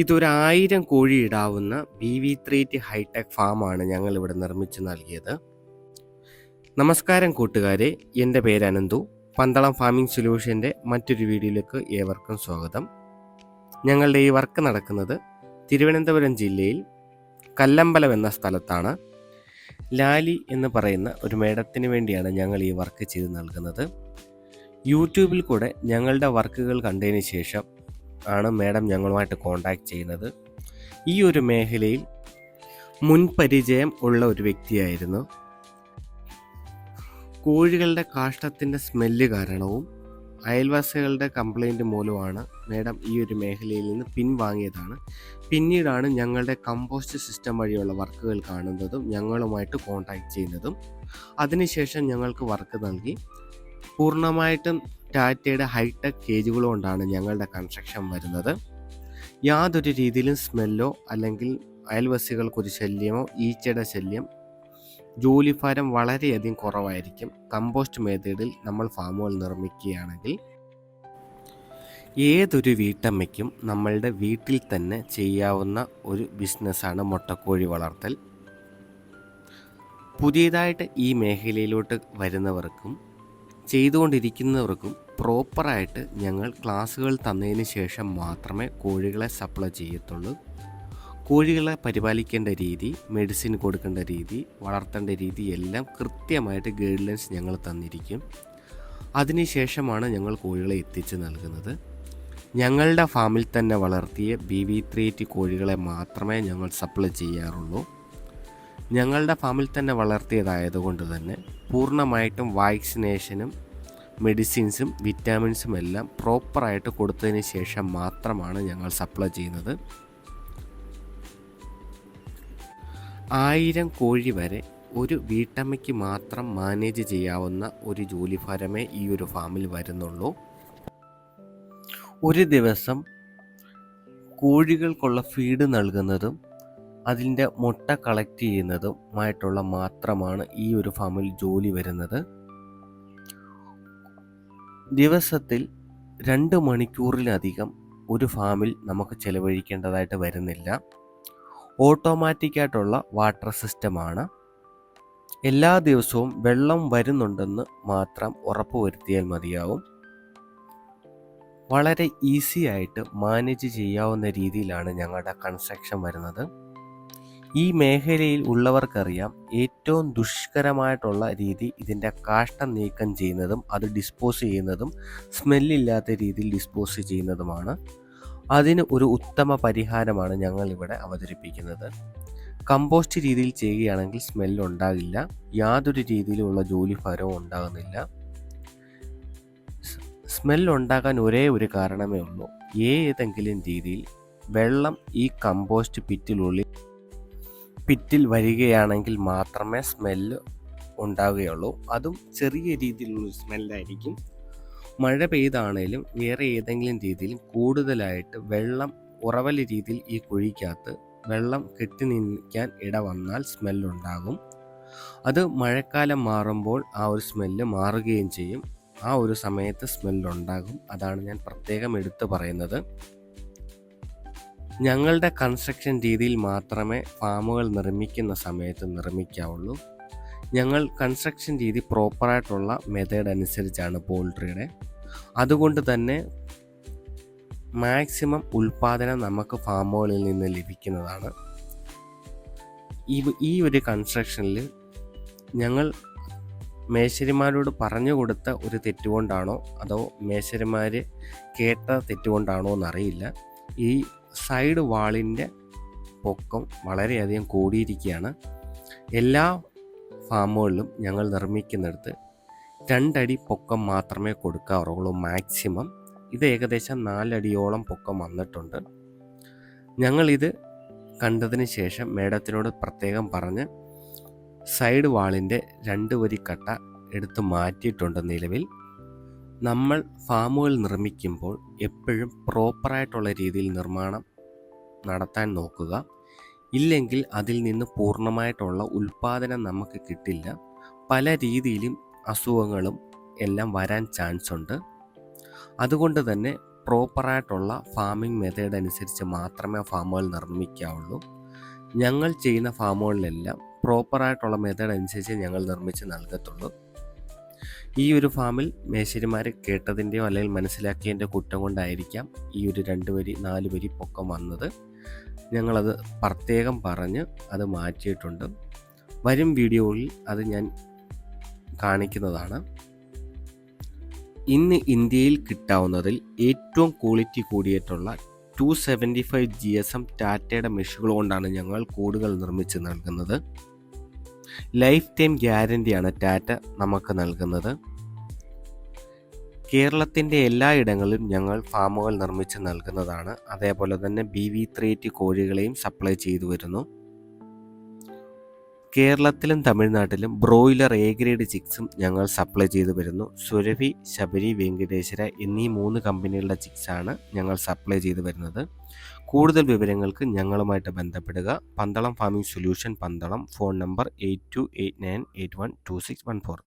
ഇതൊരായിരം കോഴി ഇടാവുന്ന B V three T hitech ഫാമാണ് ഞങ്ങൾ ഇവിടെ നിർമ്മിച്ചു നൽകിയത്. നമസ്കാരം കൂട്ടുകാരെ എന്റെ പേര് അനന്തു. പന്തളം ഫാമിംഗ് സൊല്യൂഷന്റെ മറ്റൊരു വീഡിയോയിലേക്ക് ഏവർക്കും സ്വാഗതം. ഞങ്ങളുടെ ഈ വർക്ക് നടക്കുന്നത് തിരുവനന്തപുരം ജില്ലയിൽ കല്ലമ്പലം എന്ന സ്ഥലത്താണ്. ലാലി എന്ന് പറയുന്ന ഒരു മേഡത്തിന് വേണ്ടിയാണ് ഞങ്ങൾ ഈ വർക്ക് ചെയ്ത് നൽകുന്നത്. യൂട്യൂബിൽ കൂടെ ഞങ്ങളുടെ വർക്കുകൾ കണ്ടതിന് ശേഷം ആണ് മാഡം ഞങ്ങളുമായിട്ട് കോണ്ടാക്ട് ചെയ്യുന്നത്. ഈ ഒരു മേഖലയിൽ മുൻപരിചയം ഉള്ള ഒരു വ്യക്തിയായിരുന്നു. കോഴികളുടെ കാഷ്ടത്തിന്റെ സ്മെല്ല് കാരണവും അയൽവാസികളുടെ കംപ്ലൈന്റ് മൂലമാണ് മാഡം ഈ ഒരു മേഖലയിൽ നിന്ന് പിൻവാങ്ങിയതാണ്. പിന്നീടാണ് ഞങ്ങളുടെ കമ്പോസ്റ്റ് സിസ്റ്റം വഴിയുള്ള വർക്കുകൾ കാണുന്നതും ഞങ്ങളുമായിട്ട് കോണ്ടാക്ട് ചെയ്യുന്നതും. അതിനുശേഷം ഞങ്ങൾക്ക് വർക്ക് നൽകി. പൂർണമായിട്ടും ടാറ്റയുടെ ഹൈടെക് കേജുകൾ കൊണ്ടാണ് ഞങ്ങളുടെ കൺസ്ട്രക്ഷൻ വരുന്നത്. യാതൊരു രീതിയിലും സ്മെല്ലോ അല്ലെങ്കിൽ അയൽവാസികൾക്കൊരു ശല്യമോ ഈച്ചയുടെ ശല്യം ജോലിഭാരം വളരെയധികം കുറവായിരിക്കും. കമ്പോസ്റ്റ് മെത്തേഡിൽ നമ്മൾ ഫാമുകൾ നിർമ്മിക്കുകയാണെങ്കിൽ ഏതൊരു വീട്ടമ്മയ്ക്കും നമ്മളുടെ വീട്ടിൽ തന്നെ ചെയ്യാവുന്ന ഒരു ബിസിനസ്സാണ് മുട്ടക്കോഴി വളർത്തൽ. പുതിയതായിട്ട് ഈ മേഖലയിലോട്ട് വരുന്നവർക്കും ചെയ്തുകൊണ്ടിരിക്കുന്നവർക്കും പ്രോപ്പറായിട്ട് ഞങ്ങൾ ക്ലാസ്സുകൾ തന്നതിന് ശേഷം മാത്രമേ കോഴികളെ സപ്ലൈ ചെയ്യത്തുള്ളൂ. കോഴികളെ പരിപാലിക്കേണ്ട രീതി മെഡിസിൻ കൊടുക്കേണ്ട രീതി വളർത്തേണ്ട രീതി എല്ലാം കൃത്യമായിട്ട് ഗൈഡ് ലൈൻസ് ഞങ്ങൾ തന്നിരിക്കും. അതിനുശേഷമാണ് ഞങ്ങൾ കോഴികളെ എത്തിച്ച് നൽകുന്നത്. ഞങ്ങളുടെ ഫാമിൽ തന്നെ വളർത്തിയ ബി വി ത്രീ കോഴികളെ മാത്രമേ ഞങ്ങൾ സപ്ലൈ ചെയ്യാറുള്ളൂ. ഞങ്ങളുടെ ഫാമിൽ തന്നെ വളർത്തിയതായതുകൊണ്ട് തന്നെ പൂർണമായിട്ടും വാക്സിനേഷനും മെഡിസിൻസും വിറ്റാമിൻസും എല്ലാം പ്രോപ്പറായിട്ട് കൊടുത്തതിന് ശേഷം മാത്രമാണ് ഞങ്ങൾ സപ്ലൈ ചെയ്യുന്നത്. ആയിരം കോഴി വരെ ഒരു വീട്ടമ്മയ്ക്ക് മാത്രം മാനേജ് ചെയ്യാവുന്ന ഒരു ജോലിഭാരമേ ഈ ഒരു ഫാമിൽ വരുന്നുള്ളൂ. ഒരു ദിവസം കോഴികൾക്കുള്ള ഫീഡ് നൽകുന്നതും അതിന്റെ മുട്ട കളക്ട് ചെയ്യുന്നതുമായിട്ടുള്ള മാത്രമാണ് ഈ ഒരു ഫാമിൽ ജോലി വരുന്നത്. ദിവസത്തിൽ രണ്ട് മണിക്കൂറിലധികം ഒരു ഫാമിൽ നമുക്ക് ചിലവഴിക്കേണ്ടതായിട്ട് വരുന്നില്ല. ഓട്ടോമാറ്റിക്കായിട്ടുള്ള വാട്ടർ സിസ്റ്റമാണ് എല്ലാ ദിവസവും വെള്ളം വരുന്നുണ്ടെന്ന് മാത്രം ഉറപ്പുവരുത്തിയാൽ മതിയാവും. വളരെ ഈസി ആയിട്ട് മാനേജ് ചെയ്യാവുന്ന രീതിയിലാണ് ഞങ്ങളുടെ കൺസ്ട്രക്ഷൻ വരുന്നത്. ഈ മേഖലയിൽ ഉള്ളവർക്കറിയാം ഏറ്റവും ദുഷ്കരമായിട്ടുള്ള രീതി ഇതിന്റെ കാഷ്ടം നീക്കം ചെയ്യുന്നതും അത് ഡിസ്പോസ് ചെയ്യുന്നതും സ്മെല്ലില്ലാത്ത രീതിയിൽ ഡിസ്പോസ് ചെയ്യുന്നതുമാണ്. അതിന് ഒരു ഉത്തമ പരിഹാരമാണ് ഞങ്ങൾ ഇവിടെ അവതരിപ്പിക്കുന്നത്. കമ്പോസ്റ്റ് രീതിയിൽ ചെയ്യുകയാണെങ്കിൽ സ്മെല്ല് ഉണ്ടാകില്ല യാതൊരു ജോലി ജോലിഭാരവും ഉണ്ടാകുന്നില്ല. സ്മെൽ ഉണ്ടാകാൻ ഒരേ ഒരു കാരണമേ ഉള്ളൂ. ഏതെങ്കിലും രീതിയിൽ വെള്ളം ഈ കമ്പോസ്റ്റ് പിറ്റിനുള്ളിൽ പിറ്റിൽ വരികയാണെങ്കിൽ മാത്രമേ സ്മെല്ല് ഉണ്ടാവുകയുള്ളൂ. അതും ചെറിയ രീതിയിലുള്ള സ്മെല്ലായിരിക്കും മഴ പെയ്താണേലും വേറെ ഏതെങ്കിലും രീതിയിലും കൂടുതലായിട്ട് വെള്ളം ഉറവല രീതിയിൽ ഈ കുഴിക്കകത്ത് വെള്ളം കെട്ടി നിൽക്കാൻ ഇട വന്നാൽ സ്മെല്ലുണ്ടാകും അത് മഴക്കാലം മാറുമ്പോൾ ആ ഒരു സ്മെല്ല് മാറുകയും ചെയ്യും. ആ ഒരു സമയത്ത് സ്മെല്ലുണ്ടാകും അതാണ് ഞാൻ പ്രത്യേകം എടുത്തു പറയുന്നത്. ഞങ്ങളുടെ കൺസ്ട്രക്ഷൻ രീതിയിൽ മാത്രമേ ഫാമുകൾ നിർമ്മിക്കുന്ന സമയത്ത് നിർമ്മിക്കാവുള്ളൂ. ഞങ്ങൾ കൺസ്ട്രക്ഷൻ രീതി പ്രോപ്പറായിട്ടുള്ള മെത്തേഡ് അനുസരിച്ചാണ് പോൾട്രിയുടെ അതുകൊണ്ട് തന്നെ മാക്സിമം ഉൽപാദനം നമുക്ക് ഫാമുകളിൽ നിന്ന് ലഭിക്കുന്നതാണ്. ഈ ഒരു കൺസ്ട്രക്ഷനിൽ ഞങ്ങൾ മേശരിമാരോട് പറഞ്ഞു കൊടുത്ത ഒരു തെറ്റുകൊണ്ടാണോ അതോ മേശരിമാർ കേട്ട തെറ്റുകൊണ്ടാണോ എന്നറിയില്ല. ഈ സൈഡ് വാളിന്റെ പൊക്കം വളരെയധികം കൂടിയിരിക്കുകയാണ്. എല്ലാ ഫാമുകളിലും ഞങ്ങൾ നിർമ്മിക്കുന്നിടത്ത് രണ്ടടി പൊക്കം മാത്രമേ കൊടുക്കാറുള്ളൂ മാക്സിമം. ഇത് ഏകദേശം നാലടിയോളം പൊക്കം വന്നിട്ടുണ്ട്. ഞങ്ങളിത് കണ്ടതിന് ശേഷം മേഡത്തിനോട് പ്രത്യേകം പറഞ്ഞ് സൈഡ് വാളിന്റെ രണ്ട് വരി കട്ട എടുത്ത് മാറ്റിയിട്ടുണ്ട് നിലവിൽ. നമ്മൾ ഫാമുകൾ നിർമ്മിക്കുമ്പോൾ എപ്പോഴും പ്രോപ്പറായിട്ടുള്ള രീതിയിൽ നിർമ്മാണം നടത്താൻ നോക്കുക. ഇല്ലെങ്കിൽ അതിൽ നിന്ന് പൂർണമായിട്ടുള്ള ഉൽപ്പാദനം നമുക്ക് കിട്ടില്ല. പല രീതിയിലും അസുഖങ്ങളും എല്ലാം വരാൻ ചാൻസ് ഉണ്ട്. അതുകൊണ്ട് തന്നെ പ്രോപ്പറായിട്ടുള്ള ഫാമിംഗ് മെത്തേഡ് അനുസരിച്ച് മാത്രമേ ഫാമുകൾ നിർമ്മിക്കാവുള്ളൂ. ഞങ്ങൾ ചെയ്യുന്ന ഫാമുകളിലെല്ലാം പ്രോപ്പറായിട്ടുള്ള മെത്തേഡ് അനുസരിച്ച് ഞങ്ങൾ നിർമ്മിച്ച് നൽകത്തുള്ളൂ. ഈ ഒരു ഫാമിൽ മേശരിമാർ കേട്ടതിന്റെയോ അല്ലെങ്കിൽ മനസ്സിലാക്കിയതിന്റെ കുറ്റം കൊണ്ടായിരിക്കാം ഈ ഒരു രണ്ട് വരി നാല് വരി പൊക്കം വന്നത്. ഞങ്ങളത് പ്രത്യേകം പറഞ്ഞ് അത് മാറ്റിയിട്ടുണ്ട്. വരും വീഡിയോയിൽ അത് ഞാൻ കാണിക്കുന്നതാണ്. ഇന്ന് ഇന്ത്യയിൽ കിട്ടാവുന്നതിൽ ഏറ്റവും ക്വാളിറ്റി കൂടിയിട്ടുള്ള two seventy five G S M ടാറ്റയുടെ മെഷുകൾ കൊണ്ടാണ് ഞങ്ങൾ കോഡുകൾ നിർമ്മിച്ച് നൽകുന്നത്. ലൈഫ് ടൈം ഗ്യാരന്റിയാണ് ടാറ്റ നമുക്ക് നൽകുന്നത്. കേരളത്തിന്റെ എല്ലായിടങ്ങളിലും ഞങ്ങൾ ഫാമുകൾ നിർമ്മിച്ച് നൽകുന്നതാണ്. അതേപോലെ തന്നെ ബി വി ത്രീ കോഴികളെയും സപ്ലൈ ചെയ്തു വരുന്നു. കേരളത്തിലും തമിഴ്നാട്ടിലും ബ്രോയിലർ എ ഗ്രേഡ് ചിക്സും ഞങ്ങൾ സപ്ലൈ ചെയ്തു വരുന്നു. സുരഭി ശബരി വെങ്കടേശ്വര എന്നീ മൂന്ന് കമ്പനികളുടെ ചിക്സാണ് ഞങ്ങൾ സപ്ലൈ ചെയ്തു വരുന്നത്. കൂടുതൽ വിവരങ്ങൾക്ക് ഞങ്ങളുമായിട്ട് ബന്ധപ്പെടുക. Pandalam farming solution Pandalam phone number eight two eight nine eight one two six one four